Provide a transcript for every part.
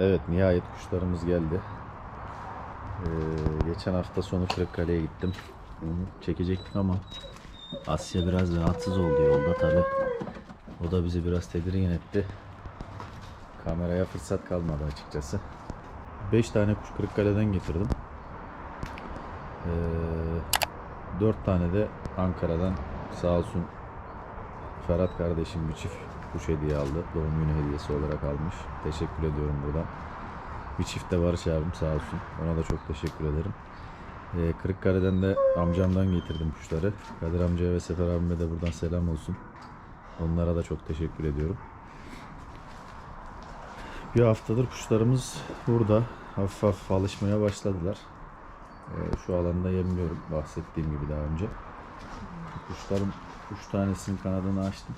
Evet nihayet kuşlarımız geldi. Ee, geçen hafta sonu Kırıkkale'ye gittim. Onu çekecektik ama Asya biraz rahatsız oldu yolda tabi. O da bizi biraz tedirgin etti. Kameraya fırsat kalmadı açıkçası. 5 tane kuş Kırıkkale'den getirdim. Ee, 4 tane de Ankara'dan sağ olsun Ferhat kardeşim bir çift kuş hediye aldı. Doğum günü hediyesi olarak almış. Teşekkür ediyorum buradan. Bir çift de Barış abim sağ olsun. Ona da çok teşekkür ederim. Ee, Kırıkkale'den de amcamdan getirdim kuşları. Kadir amcaya ve Sefer abime de buradan selam olsun. Onlara da çok teşekkür ediyorum. Bir haftadır kuşlarımız burada. Hafif hafif alışmaya başladılar. Ee, şu alanda yemliyorum bahsettiğim gibi daha önce. Kuşlarım kuş tanesinin kanadını açtım.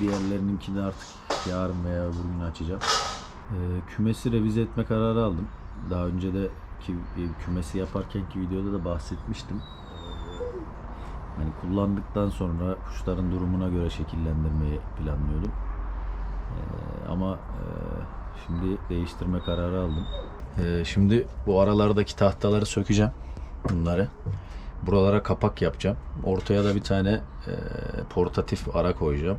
Diğerlerininki de artık yarın veya öbür gün açacağım. Ee, kümesi revize etme kararı aldım. Daha önce de ki e, kümesi yaparkenki videoda da bahsetmiştim. Hani kullandıktan sonra kuşların durumuna göre şekillendirmeyi planlıyordum. Ee, ama e, şimdi değiştirme kararı aldım. Ee, şimdi bu aralardaki tahtaları sökeceğim. Bunları. Buralara kapak yapacağım. Ortaya da bir tane e, portatif ara koyacağım.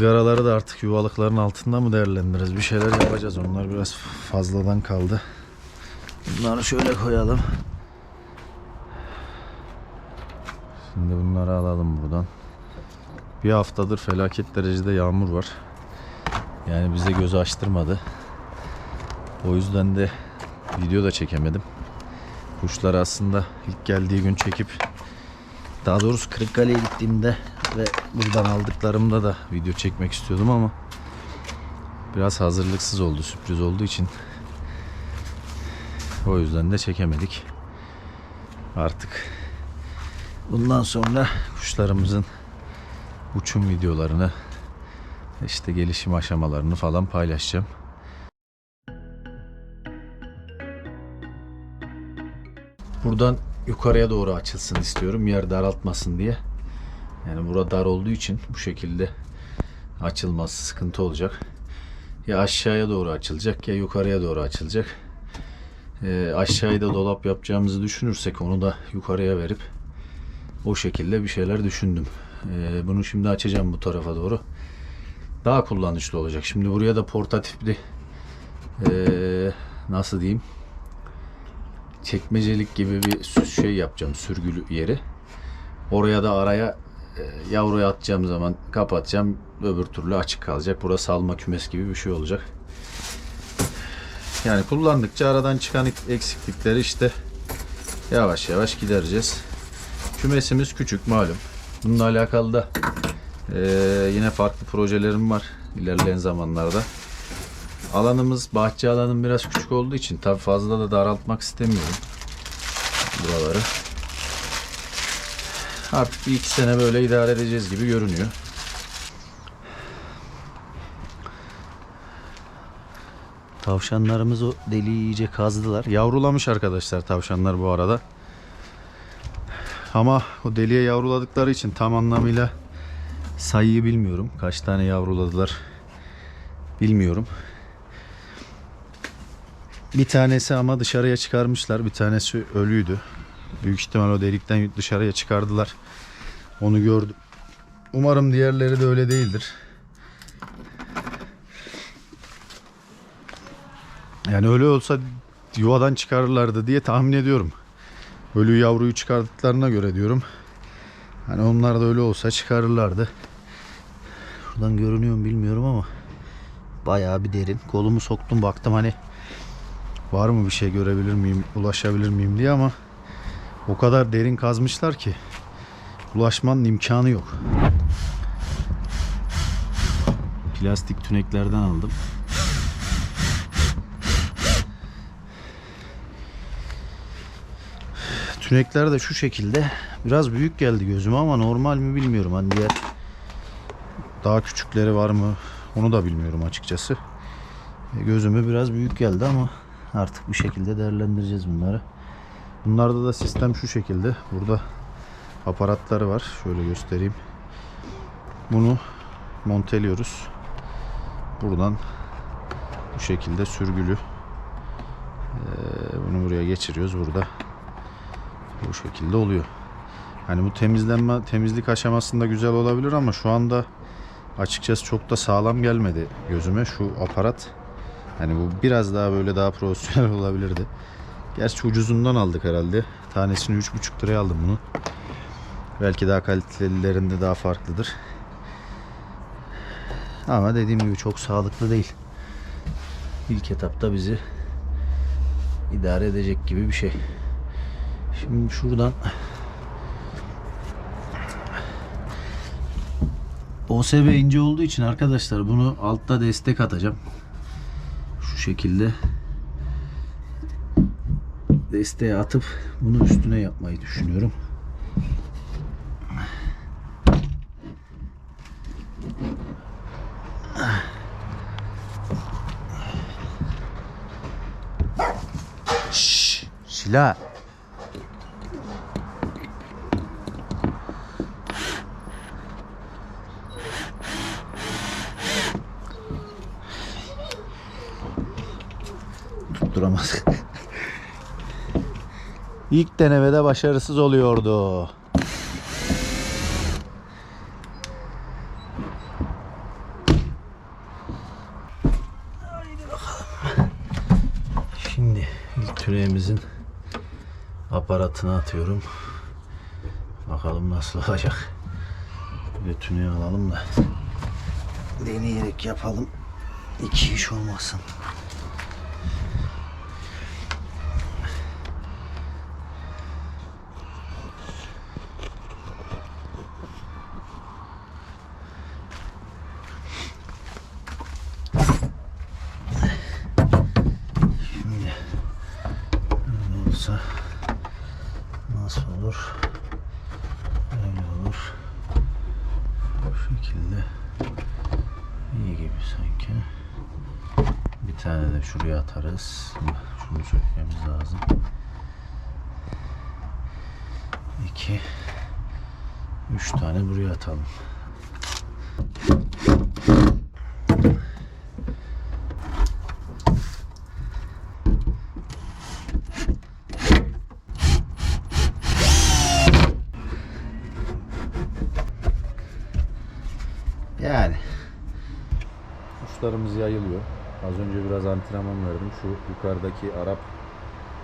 ızgaraları da artık yuvalıkların altında mı değerlendiririz? Bir şeyler yapacağız. Onlar biraz fazladan kaldı. Bunları şöyle koyalım. Şimdi bunları alalım buradan. Bir haftadır felaket derecede yağmur var. Yani bize gözü açtırmadı. O yüzden de video da çekemedim. Kuşlar aslında ilk geldiği gün çekip daha doğrusu Kırıkkale'ye gittiğimde ve buradan aldıklarımda da video çekmek istiyordum ama biraz hazırlıksız oldu sürpriz olduğu için o yüzden de çekemedik. Artık bundan sonra kuşlarımızın uçum videolarını işte gelişim aşamalarını falan paylaşacağım. Buradan yukarıya doğru açılsın istiyorum. Yer daraltmasın diye. Yani burada dar olduğu için bu şekilde açılması sıkıntı olacak. Ya aşağıya doğru açılacak ya yukarıya doğru açılacak. Ee, aşağıya dolap yapacağımızı düşünürsek onu da yukarıya verip o şekilde bir şeyler düşündüm. Ee, bunu şimdi açacağım bu tarafa doğru. Daha kullanışlı olacak. Şimdi buraya da portatifli ee, nasıl diyeyim çekmecelik gibi bir şey yapacağım sürgülü yeri. Oraya da araya e, yavruyu atacağım zaman kapatacağım. Öbür türlü açık kalacak. Burası alma kümes gibi bir şey olacak. Yani kullandıkça aradan çıkan eksiklikleri işte yavaş yavaş gidereceğiz. Kümesimiz küçük malum. Bununla alakalı da e, yine farklı projelerim var ilerleyen zamanlarda. Alanımız bahçe alanım biraz küçük olduğu için tabi fazla da daraltmak istemiyorum buraları. Artık bir iki sene böyle idare edeceğiz gibi görünüyor. Tavşanlarımız o deliği iyice kazdılar. Yavrulamış arkadaşlar tavşanlar bu arada. Ama o deliğe yavruladıkları için tam anlamıyla sayıyı bilmiyorum. Kaç tane yavruladılar bilmiyorum. Bir tanesi ama dışarıya çıkarmışlar. Bir tanesi ölüydü. Büyük ihtimal o delikten dışarıya çıkardılar. Onu gördüm. Umarım diğerleri de öyle değildir. Yani öyle olsa yuvadan çıkarırlardı diye tahmin ediyorum. Ölü yavruyu çıkardıklarına göre diyorum. Hani onlar da öyle olsa çıkarırlardı. Şuradan görünüyor mu bilmiyorum ama bayağı bir derin. Kolumu soktum baktım hani var mı bir şey görebilir miyim, ulaşabilir miyim diye ama o kadar derin kazmışlar ki ulaşmanın imkanı yok. plastik tüneklerden aldım. Tünekler de şu şekilde. Biraz büyük geldi gözüme ama normal mi bilmiyorum. Hani diğer daha küçükleri var mı onu da bilmiyorum açıkçası. Gözüme biraz büyük geldi ama artık bir şekilde değerlendireceğiz bunları. Bunlarda da sistem şu şekilde. Burada aparatları var. Şöyle göstereyim. Bunu monteliyoruz. Buradan bu şekilde sürgülü. Bunu buraya geçiriyoruz. Burada bu şekilde oluyor. Hani bu temizlenme temizlik aşamasında güzel olabilir ama şu anda açıkçası çok da sağlam gelmedi gözüme şu aparat. Hani bu biraz daha böyle daha profesyonel olabilirdi. Gerçi ucuzundan aldık herhalde. Tanesini 3,5 liraya aldım bunu. Belki daha kalitelilerinde daha farklıdır. Ama dediğim gibi çok sağlıklı değil. İlk etapta bizi idare edecek gibi bir şey. Şimdi şuradan OSB ince olduğu için arkadaşlar bunu altta destek atacağım. Şu şekilde desteğe atıp bunu üstüne yapmayı düşünüyorum. Şşş, Şila. Tutturamaz. İlk denemede başarısız oluyordu. Şimdi ilk tüneğimizin aparatını atıyorum. Bakalım nasıl olacak. Tüneği alalım da deneyerek yapalım. İki iş olmasın. Şimdi öyle olsa nasıl olur? Öyle olur. Bu şekilde iyi gibi sanki. Bir tane de şuraya atarız. Şunu sökmemiz lazım. İki. Üç tane buraya atalım. Yani. Kuşlarımız yayılıyor. Az önce biraz antrenman verdim. Şu yukarıdaki Arap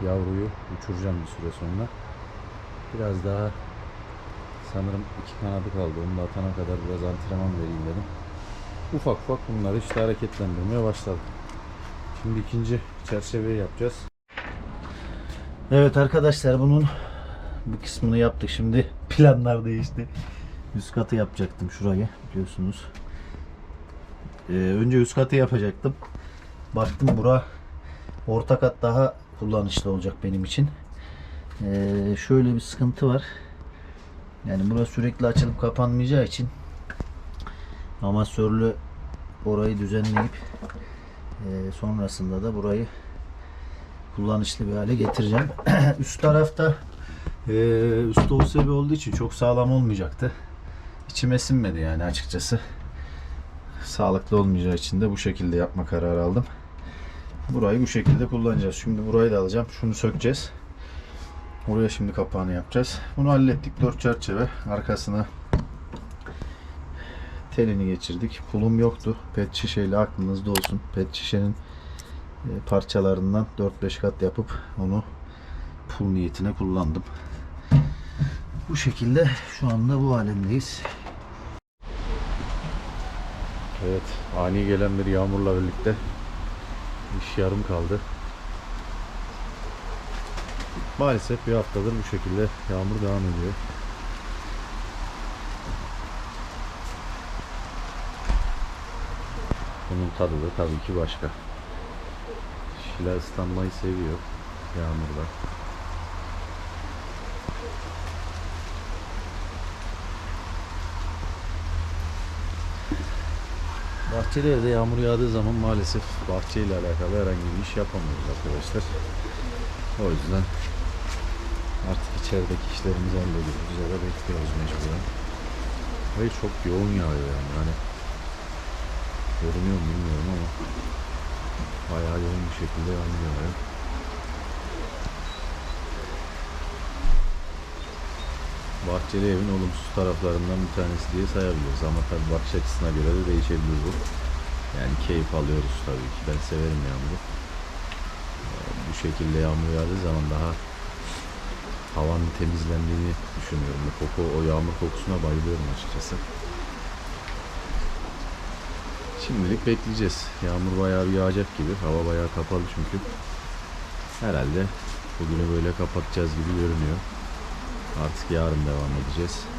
yavruyu uçuracağım bir süre sonra. Biraz daha sanırım iki kanadı kaldı. Onu da atana kadar biraz antrenman vereyim dedim. Ufak ufak bunları işte hareketlendirmeye başladık. Şimdi ikinci çerçeveyi yapacağız. Evet arkadaşlar bunun bu kısmını yaptık. Şimdi planlar değişti. Üst katı yapacaktım şurayı biliyorsunuz. Ee, önce üst katı yapacaktım. Baktım bura orta kat daha kullanışlı olacak benim için. Ee, şöyle bir sıkıntı var. Yani burası sürekli açılıp kapanmayacağı için amasörlü orayı düzenleyip e, sonrasında da burayı kullanışlı bir hale getireceğim. Üst tarafta e, üst OSB olduğu için çok sağlam olmayacaktı. İçime sinmedi yani açıkçası. Sağlıklı olmayacağı için de bu şekilde yapma kararı aldım. Burayı bu şekilde kullanacağız. Şimdi burayı da alacağım. Şunu sökeceğiz. Oraya şimdi kapağını yapacağız. Bunu hallettik. Dört çerçeve. Arkasına telini geçirdik. Pulum yoktu. Pet şişeyle aklınızda olsun. Pet şişenin e, parçalarından 4-5 kat yapıp onu pul niyetine kullandım. Bu şekilde şu anda bu alemdeyiz. Evet, ani gelen bir yağmurla birlikte iş yarım kaldı. Maalesef bir haftadır bu şekilde yağmur devam ediyor. Bunun tadı da tabii ki başka. Şila ıslanmayı seviyor yağmurda. Bahçeli evde yağmur yağdığı zaman maalesef bahçeyle alakalı herhangi bir iş yapamıyoruz arkadaşlar. O yüzden artık içerideki işlerimizi hallediyoruz ya da bekliyoruz mecburen. Ve çok yoğun yağıyor yani. Hani görünüyor mu bilmiyorum ama bayağı yoğun bir şekilde yağmur yağıyor. Bahçeli evin olumsuz taraflarından bir tanesi diye sayabiliriz ama tabii bakış açısına göre de değişebilir bu. Yani keyif alıyoruz tabii ki. Ben severim yağmuru. Ee, Bu şekilde yağmur yağdığı zaman daha havanın temizlendiğini düşünüyorum. Bu koku, o yağmur kokusuna bayılıyorum açıkçası. Şimdilik bekleyeceğiz. Yağmur bayağı bir yağacak gibi. Hava bayağı kapalı çünkü. Herhalde bugünü böyle kapatacağız gibi görünüyor. Artık yarın devam edeceğiz.